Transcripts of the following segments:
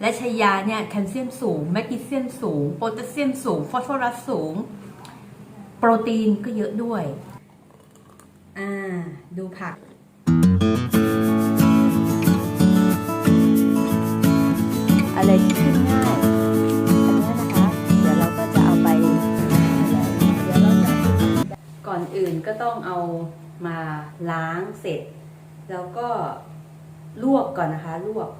และชายาเนี่ยแคลเซียมสูง แมกนีเซียมสูง โพแทสเซียมสูง ฟอสฟอรัสสูง โปรตีนก็เยอะด้วย อ่า ดูผักอะไรที่ขึ้นง่ายอันนี้นะคะ เดี๋ยวเราก็จะเอาไปเดี๋ยวเราจะก่อนอื่นก็ต้องเอามาล้างเสร็จ แล้วก็ลวกก่อนนะคะ ลวก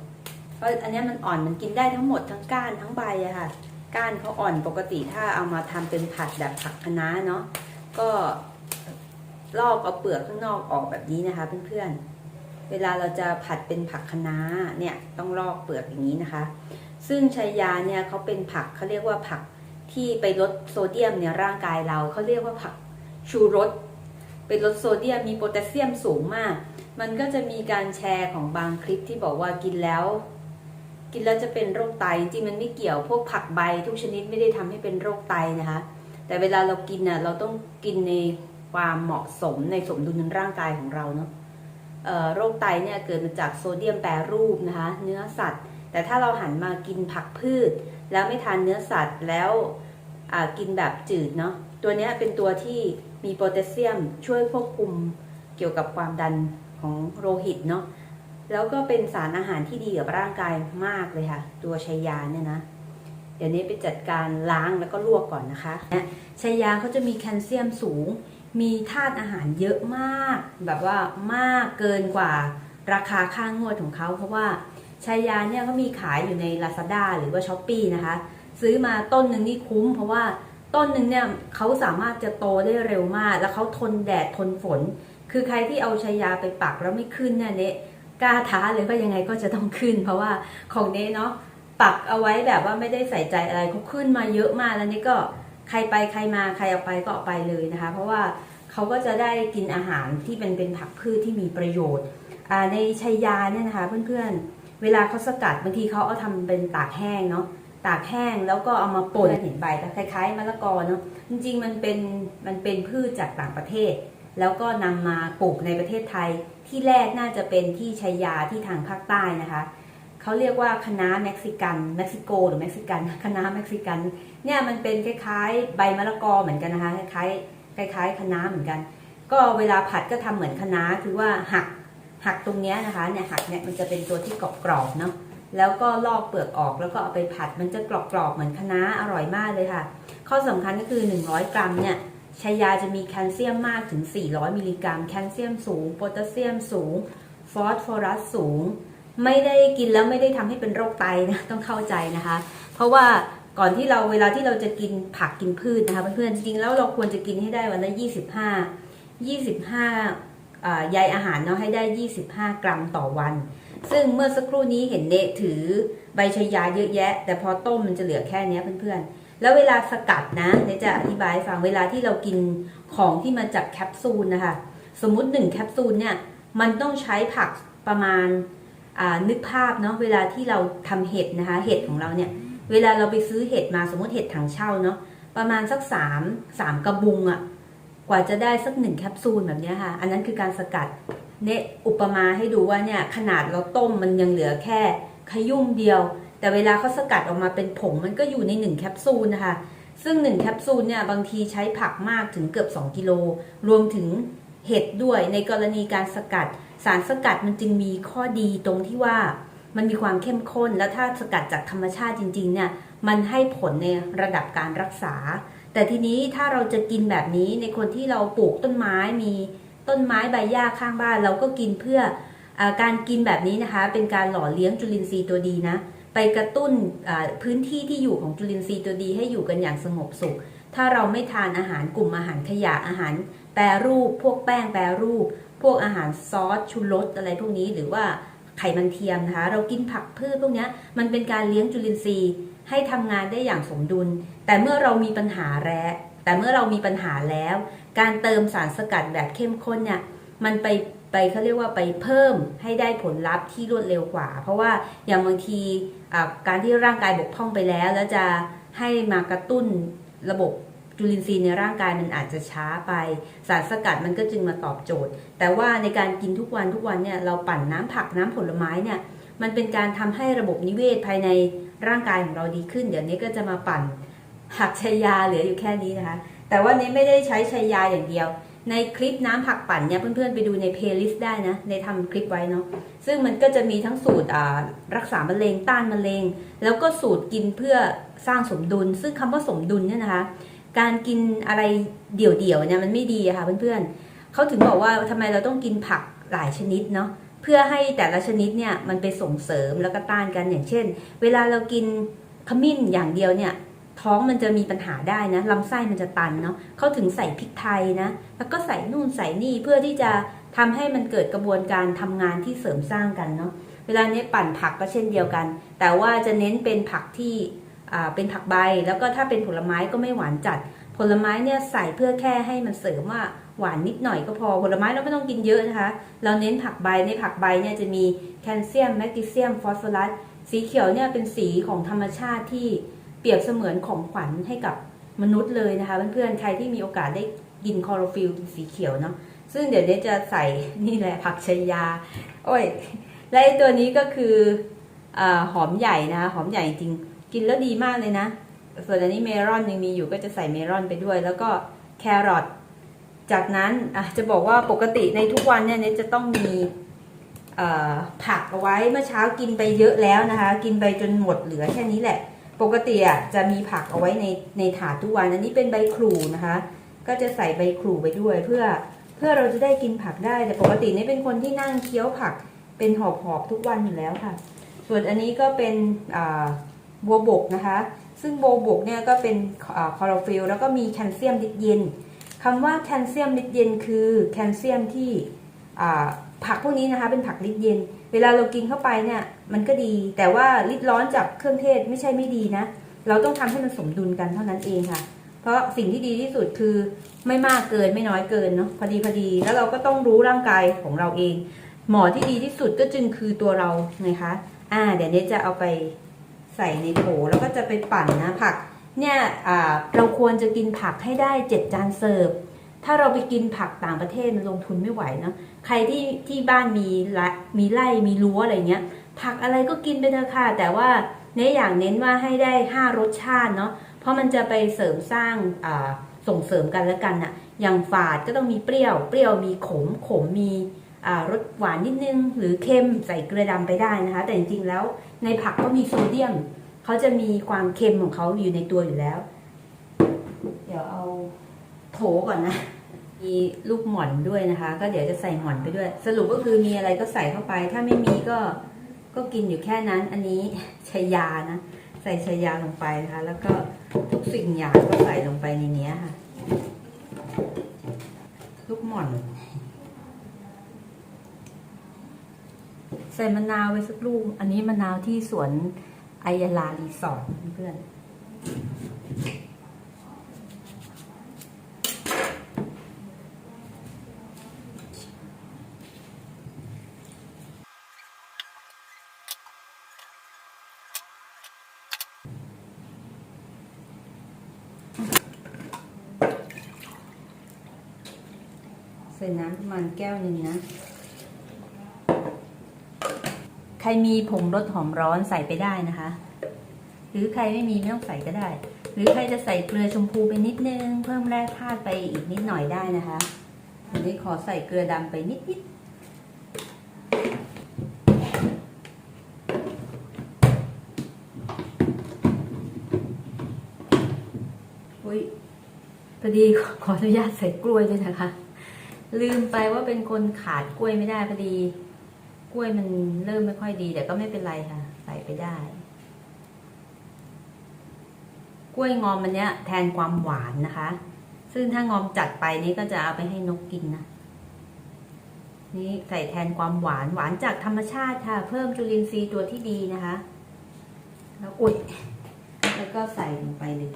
เพราะอันนี้มันอ่อนมันกินได้ทั้งหมดทั้งก้านทั้งใบอะค่ะ ก้านเขาอ่อนปกติถ้าเอามาทำเป็นผัดแบบผักคะน้าเนาะก็ลอกเอาเปลือกข้างนอกออกแบบนี้นะคะเพื่อนๆ เวลาเราจะผัดเป็นผักคะน้าเนี่ยต้องลอกเปลือกอย่างนี้นะคะ ซึ่งชายาเนี่ยเขาเป็นผักเขาเรียกว่าผักที่ไปลดโซเดียมในร่างกายเราเขาเรียกว่าผักชูรสเป็นลดโซเดียมมีโพแทสเซียมสูงมาก มันก็จะมีการแชร์ของบางคลิปที่บอกว่ากินแล้ว กินแล้วจะเป็นโรคไตจริงมันไม่เกี่ยวพวกผักใบทุกชนิดไม่ได้ทำให้เป็นโรคไตนะคะ แต่เวลาเรากินน่ะเราต้องกินในความเหมาะสมในสมดุลในร่างกายของเราเนาะโรคไตเนี่ยเกิดมาจากโซเดียมแปรรูปนะคะเนื้อสัตว์ แต่ถ้าเราหันมากินผักพืช แล้วไม่ทานเนื้อสัตว์แล้วกินแบบจืดเนาะตัวนี้เป็นตัวที่มีโพแทสเซียมช่วยควบคุมเกี่ยวกับความดันของโลหิตเนาะ แล้วก็เป็นสารอาหารที่ดีกับร่างกายมากเลยค่ะ ตัวชัยาเนี่ยนะ เดี๋ยวนี้ไปจัดการล้างแล้วก็ลวกก่อนนะคะเนี่ยชายาเขาจะมีแคลเซียมสูง มีธาตุอาหารเยอะมาก แบบว่ามากเกินกว่าราคาค่างวดของเขาเพราะว่าชายาเนี่ยเขามีขายอยู่ใน Lazada หรือว่า s h อ p e e นะคะ ซื้อมาต้นหนึ่งนี่คุ้ม เพราะว่าต้นหนึ่งเนี่ยเขาสามารถจะโตได้เร็วมาก แล้วเขาทนแดดทนฝน คือใครที่เอาชายาไปปักแล้วไม่ขึ้นเนี่ยเนะ กล้าท้าเลยว่ายังไงก็จะต้องขึ้น เพราะว่าของเนะเนาะปักเอาไว้แบบว่าไม่ได้ใส่ใจอะไรเขาขึ้นมาเยอะมากแล้วนี่ก็ใครไปใครมาใครเอาไปก็เอาไปเลยนะคะ เพราะว่าเขาก็จะได้กินอาหารที่เป็นเป็นผักพืชที่มีประโยชน์อ่าในชัยยาเนี่ยนะคะเพื่อนๆ เวลาเขาสกัดบางทีเขาเอาทำเป็นตากแห้งเนาะตากแห้งแล้วก็เอามาป่นเห็นใบแต่คล้ายๆมะละกอเนาะจริงๆมันเป็นมันเป็นพืชจากต่างประเทศ แล้วก็นำมาปลูกในประเทศไทย ที่แรกน่าจะเป็นที่ชัยยาที่ทางภาคใต้นะคะเขาเรียกว่าคณะเม็กซิกันเม็กซิโก หรือเม็กซิกันคณะเม็กซิกันเนี่ยมันเป็นคล้ายๆ ใบมะละกอเหมือนกันนะคะคล้ายๆคล้ายๆคณะเหมือนกัน ก็เวลาผัดก็ทำเหมือนคณะคือว่าหักหักตรงเนี้ยนะคะเนี่ยหักเนี่ยมันจะเป็นตัวที่กรอบๆเนาะแล้วก็ลอกเปลือกออกแล้วก็เอาไปผัดมันจะกรอบๆเหมือนคณะอร่อยมากเลยค่ะ ข้อสำคัญก็คือ 100 กรัมเนี่ย ชายาจะมีแคลเซียมมากถึง 400 มิลลิกรัม แคลเซียมสูง โพแทสเซียมสูง ฟอสฟอรัสสูง ไม่ได้กินแล้วไม่ได้ทำให้เป็นโรคไตนะต้องเข้าใจนะคะ เพราะว่าก่อนที่เราเวลาที่เราจะกินผักกินพืชนะคะเพื่อนๆจริงๆแล้วเราควรจะกินให้ได้วันละ25 25ใยอาหารเนาะให้ได้ 25 กรัมต่อวัน ซึ่งเมื่อสักครู่นี้เห็นเดะถือใบชายาเยอะแยะ แต่พอต้มมันจะเหลือแค่นี้เพื่อนๆ แล้วเวลาสกัดนะเดยวจะอธิบายฟังเวลาที่เรากินของที่มาจากแคปซูลนะคะ สมมุติ1แคปซูลเนี่ยมันต้องใช้ผักประมาณานึกภาพเนาะเวลาที่เราทำเห็ดนะคะ เห็ดของเราเนี่ย เวลาเราไปซื้อเห็ดมาสมมติเห็ดถังเช่าเนาะประมาณสักสามสามกระบุงอะกว่าจะได้สักหนึ่งแคปซูลแบบนี้ค่ะ อันนั้นคือการสกัดเนี่ยอุปมาให้ดูว่าเนี่ยขนาดเราต้มมันยังเหลือแค่ขยุ่มเดียว แต่เวลาเขาสกัดออกมาเป็นผงมันก็อยู่ในหนึ่งแคปซูลนะคะ ซึ่งหนึ่งแคปซูลเนี่ยบางทีใช้ผักมากถึงเกือบ 2 กิโล รวมถึงเห็ดด้วยในกรณีการสกัด สารสกัดมันจึงมีข้อดีตรงที่ว่ามันมีความเข้มข้น แล้วถ้าสกัดจากธรรมชาติจริงๆเนี่ยมันให้ผลในระดับการรักษา แต่ทีนี้ถ้าเราจะกินแบบนี้ในคนที่เราปลูกต้นไม้มีต้นไม้ใบหญ้าข้างบ้าน เราก็กินเพื่ออการกินแบบนี้นะคะ เป็นการหล่อเลี้ยงจุลินทรีย์ตัวดีนะ ไปกระตุ้นพื้นที่ที่อยู่ของจุลินทรีย์ตัวดีให้อยู่กันอย่างสงบสุข ถ้าเราไม่ทานอาหารกลุ่มอาหารขยะอาหาร แปรรูป พวกแป้งแปรรูป พวกอาหารซอสชูรสอะไรพวกนี้หรือว่าไขมันเทียมนะคะเรากินผักพืชพวกนี้มันเป็นการเลี้ยงจุลินทรีย์ ให้ทำงานได้อย่างสมดุล แต่เมื่อเรามีปัญหาแล้วแต่เมื่อเรามีปัญหาแล้ว การเติมสารสกัดแบบเข้มข้นเนี่ยมันไป ไปเขาเรียกว่าไปเพิ่มให้ได้ผลลัพธ์ที่รวดเร็วกว่า เพราะว่าอย่างบางทีการที่ร่างกายบกพร่องไปแล้ว แล้วจะให้มากระตุ้นระบบจุลินทรีย์ในร่างกายมันอาจจะช้าไป สารสกัดมันก็จึงมาตอบโจทย์ แต่ว่าในการกินทุกวันทุกวันเนี่ยเราปั่นน้ำผักน้ำผลไม้เนี่ยมันเป็นการทำให้ระบบนิเวศภายในร่างกายของเราดีขึ้น เดี๋ยวนี้ก็จะมาปั่นผักชายาเหลืออยู่แค่นี้นะคะ แต่ว่านี้ไม่ได้ใช้ชายาอย่างเดียวในคลิปน้ำผักปั่นเนี่ยเพื่อนๆไปดูในเพลย์ลิสต์ได้นะ ในทำคลิปไว้เนาะซึ่งมันก็จะมีทั้งสูตรรักษามะเร็งต้านมะเร็ง แล้วก็สูตรกินเพื่อสร้างสมดุล ซึ่งคำว่าสมดุลเนี่ยนะคะ การกินอะไรเดี่ยวๆเนี่ยมันไม่ดีะค่ะเพื่อนๆเขาถึงบอกว่าทำไมเราต้องกินผักหลายชนิดเนาะเพื่อให้แต่ละชนิดเนี่ยมันไปส่งเสริมแล้วก็ต้านกันอย่างเช่น เวลาเรากินขมิ้นอย่างเดียวเนี่ย ท้องมันจะมีปัญหาได้นะลำไส้มันจะตันเนาะเขาถึงใส่พริกไทยนะแล้วก็ใส่นู่นใส่นี่เพื่อที่จะทำให้มันเกิดกระบวนการทำงานที่เสริมสร้างกันเนาะเวลาเนี้ยปั่นผักก็เช่นเดียวกัน แต่ว่าจะเน้นเป็นผักที่อ่าเป็นผักใบ แล้วก็ถ้าเป็นผลไม้ก็ไม่หวานจัด ผลไม้เนี่ยใส่เพื่อแค่ให้มันเสริมว่าหวานนิดหน่อยก็พอผลไม้เราไม่ต้องกินเยอะนะคะ เราเน้นผักใบในผักใบเนี่ยจะมีแคลเซียมแมกนีเซียมฟอสฟอรัสสีเขียวเนี่ยเป็นสีของธรรมชาติที่ เปรียบเสมือนของขวัญให้กับมนุษย์เลยนะคะเพื่อนๆใครที่มีโอกาสได้กินคอโรฟิลสีเขียวเนาะซึ่งเดี๋ยวเนี้จะใส่นี่แหละผักชายา โอ้ย และตัวนี้ก็คืออหอมใหญ่นะหอมใหญ่จริงกินแล้วดีมากเลยนะ ส่วนอันนี้เมลอนยังมีอยู่ก็จะใส่เมลอนไปด้วย แล้วก็แครอทจากนั้นะจะบอกว่าปกติในทุกวันเนี่ยจะต้องมีผักเอาไว้เมื่อเช้ากินไปเยอะแล้วนะคะ กินไปจนหมดเหลือแค่นี้แหละ ปกติอะจะมีผักเอาไว้ในในถาดทุกวันอันนี้เป็นใบครูนะคะ ก็จะใส่ใบครูไปด้วย เพื่อเพื่อเราจะได้กินผักได้แต่ปกตินี่เป็นคนที่นั่งเคี้ยวผักเป็นหอบๆทุกวันอยู่แล้วค่ะ ส่วนอันนี้ก็เป็นบัวบกนะคะ ซึ่งโบวบกเนี่ยก็เป็นคอโรฟิลแล้วก็มีแคลเซียมดิดเย็นคำว่าแคลเซียมดิดเย็นคือแคลเซียมที่ผักพวกนี้นะคะเป็นผักลิดเย็น เวลาเรากินเข้าไปเนี่ย มันก็ดี แต่ว่าลิดร้อนจากเครื่องเทศไม่ใช่ไม่ดีนะ เราต้องทำให้มันสมดุลกันเท่านั้นเองค่ะ เพราะสิ่งที่ดีที่สุดคือไม่มากเกินไม่น้อยเกินเนาะพอดีพอดีแล้วเราก็ต้องรู้ร่างกายของเราเอง หมอที่ดีที่สุดก็จึงคือตัวเราไงคะอ่า เดี๋ยวนี้จะเอาไปใส่ในโถแล้วก็จะไปปั่นนะผัก เนี่ยเราควรจะกินผักให้ได้เจ็ดจานเสิร์ฟถ้าเราไปกินผักต่างประเทศมันลงทุนไม่ไหวเนาะใครที่ที่บ้านมีละมีไร่มีรั้วอะไรเงี้ย ผักอะไรก็กินไปเถอะค่ะ แต่ว่าเน้อย่างเน้นว่าให้ได้ห้ารสชาติเนาะเพราะมันจะไปเสริมสร้างส่งเสริมกันแล้วกันน่ะอย่างฝาดก็ต้องมีเปรี้ยว เปรี้ยวมีขมขมมีรสหวานนิดนึง หรือเค็มใส่เกลือดำไปได้นะคะ แต่จริงๆแล้วในผักก็มีโซเดียมเขาจะมีความเค็มของเขาอยู่ในตัวอยู่แล้ว เดี๋ยวเอาโถก่อนนะมีลูกหม่อนด้วยนะคะ ก็เดี๋ยวจะใส่หม่อนไปด้วย สรุปก็คือมีอะไรก็ใส่เข้าไป ถ้าไม่มีก็ ก็กินอยู่แค่นั้น อันนี้ชายานะ ใส่ชายาลงไปนะคะ แล้วก็ทุกสิ่งอย่างก็ใส่ลงไปในนี้ค่ะ ลูกหม่อน ใส่มะนาวไว้สักลูก อันนี้มะนาวที่สวนไอยาลารีสอร์ทเพื่อน ใส่น้ำประมาณแก้วหนึ่งนะ ใครมีผงรสหอมร้อนใส่ไปได้นะคะ หรือใครไม่มีไม่ต้องใส่ก็ได้ หรือใครจะใส่เกลือชมพูไปนิดนึง เพิ่มแร่ธาตุไปอีกนิดหน่อยได้นะคะอันนี้ขอใส่เกลือดำไปนิดนิดอุ้ยพอดีขออนุญาตใส่กล้วยด้วยนะคะ ลืมไปว่าเป็นคนขาดกล้วยไม่ได้พอดี กล้วยมันเริ่มไม่ค่อยดี แต่ก็ไม่เป็นไรค่ะ ใส่ไปได้ กล้วยงอมมันเนี้ยแทนความหวานนะคะ ซึ่งถ้างอมจัดไปนี่ก็จะเอาไปให้นกกินนะนี่ใส่แทนความหวานหวานจากธรรมชาติค่ะ เพิ่มจุลินทรีย์ตัวที่ดีนะคะ แล้วอุดแล้วก็ใส่ลงไปเลย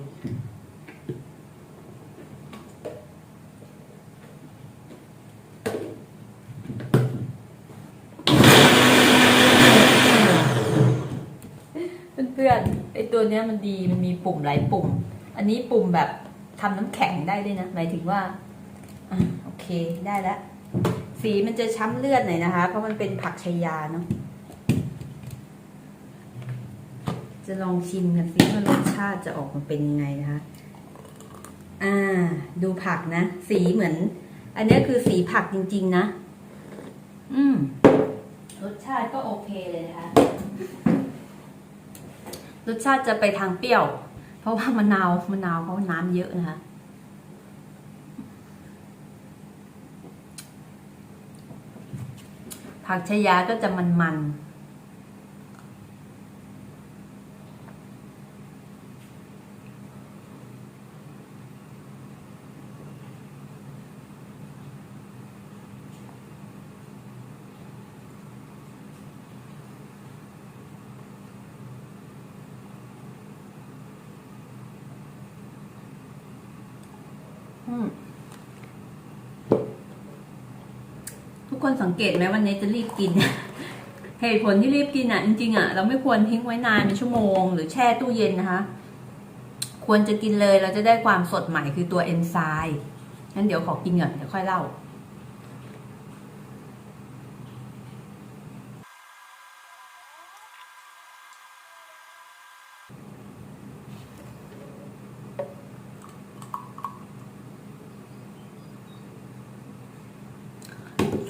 เพื่อนๆไอ ตัวเนี้ยมันดีมันมีปุ่มหลายปุ่ม อันนี้ปุ่มแบบทำน้ำแข็งได้ด้วยนะหมายถึงว่าอโอเคได้แล้วสีมันจะช้ำเลือดหน่อยนะคะ เพราะมันเป็นผักชายาเนาะจะลองชิมกันสิว่ารสชาติจะออกมาเป็นยังไงนะคะ อ่า ดูผักนะ สีเหมือน อันนี้คือสีผักจริง ๆ นะ อืม รสชาติก็โอเคเลยนะคะ รสชาติจะไปทางเปรี้ยว เพราะว่ามะนาวมะนาวเขาน้ำเยอะนะคะผักชะยาก็จะมันๆ ทุกคนสังเกตไหมวันนี้จะรีบกิน เหตุผลที่รีบกินอะ จริงๆอะเราไม่ควรทิ้งไว้นานเป็นชั่วโมง หรือแช่ตู้เย็นนะคะ ควรจะกินเลยเราจะได้ความสดใหม่คือตัวเอนไซม์งั้นเดี๋ยวขอกินก่อนเดี๋ยวค่อยเล่า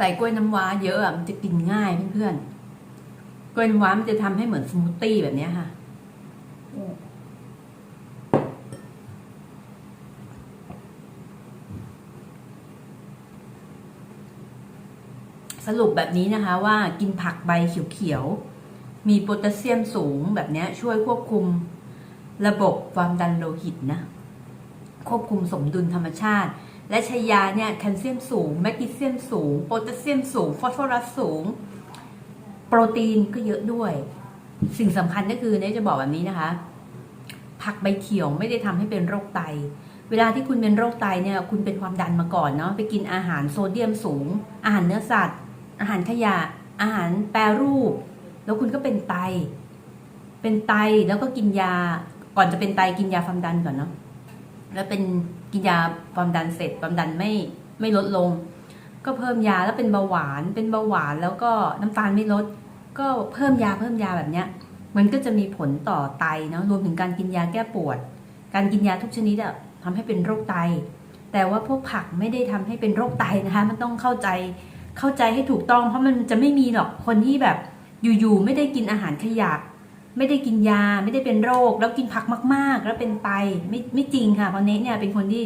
ส่กล้วยน้ำว้าเยอะอะมันจะกินง่ายเพื่อนๆกล้วยน้ำว้ามันจะทำให้เหมือนสมูทตี้แบบเนี้ยค่ะสรุปแบบนี้นะคะว่ากินผักใบเขียวๆ มีโพแทสเซียมสูงแบบนี้ช่วยควบคุมระบบความดันโลหิตนะ ควบคุมสมดุลธรรมชาติ และชายาเนี่ยแคลเซียมสูง แมกนีเซียมสูง โพแทสเซียมสูง ฟอสฟอรัสสูง โปรตีนก็เยอะด้วย สิ่งสำคัญก็คือเนี่ยจะบอกแบบนี้นะคะ ผักใบเขียวไม่ได้ทำให้เป็นโรคไต เวลาที่คุณเป็นโรคไตเนี่ย คุณเป็นความดันมาก่อนเนาะ ไปกินอาหารโซเดียมสูง อาหารเนื้อสัตว์ อาหารขยะ อาหารแปรรูป แล้วคุณก็เป็นไต เป็นไตแล้วก็กินยา ก่อนจะเป็นไตกินยาความดันก่อนเนาะ แล้วเป็น กินยาความดันเสร็จความดันไม่ไม่ลดลง ก็เพิ่มยาแล้วเป็นเบาหวานเป็นเบาหวานแล้วก็น้ำตาลไม่ลด ก็เพิ่มยาเพิ่มยาแบบเนี้ยมันก็จะมีผลต่อไตเนาะรวมถึงการกินยาแก้ปวด การกินยาทุกชนิดอะทำให้เป็นโรคไต แต่ว่าพวกผักไม่ได้ทำให้เป็นโรคไตนะคะมันต้องเข้าใจเข้าใจให้ถูกต้อง เพราะมันจะไม่มีหรอกคนที่แบบอยู่ๆไม่ได้กินอาหารขยะ ไม่ได้กินยาไม่ได้เป็นโรค แล้วกินผักมาก ๆ แล้วเป็นไตไม่ไม่จริงค่ะเพราะเนสเนี่ยเป็นคนที่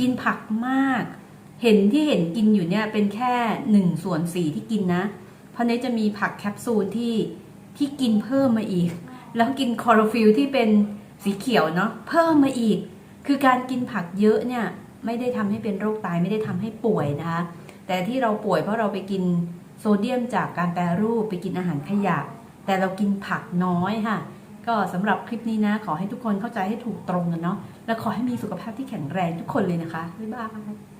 กินผักมาก เห็นที่เห็นกินอยู่เนี่ยเป็นแค่หนึ่งส่วนสี่ที่กินนะ เพราะเนสจะมีผักแคปซูลที่ที่กินเพิ่มมาอีก แล้วกินคอโรฟิลที่เป็นสีเขียวเนาะเพิ่มมาอีก คือการกินผักเยอะเนี่ยไม่ได้ทำให้เป็นโรคไตไม่ได้ทำให้ป่วยนะคะแต่ที่เราป่วยเพราะเราไปกินโซเดียมจากการแปรรูปไปกินอาหารขยะ แต่เรากินผักน้อยค่ะ ก็สำหรับคลิปนี้นะ ขอให้ทุกคนเข้าใจให้ถูกตรงกันเนาะและขอให้มีสุขภาพที่แข็งแรงทุกคนเลยนะคะบ๊ายบาย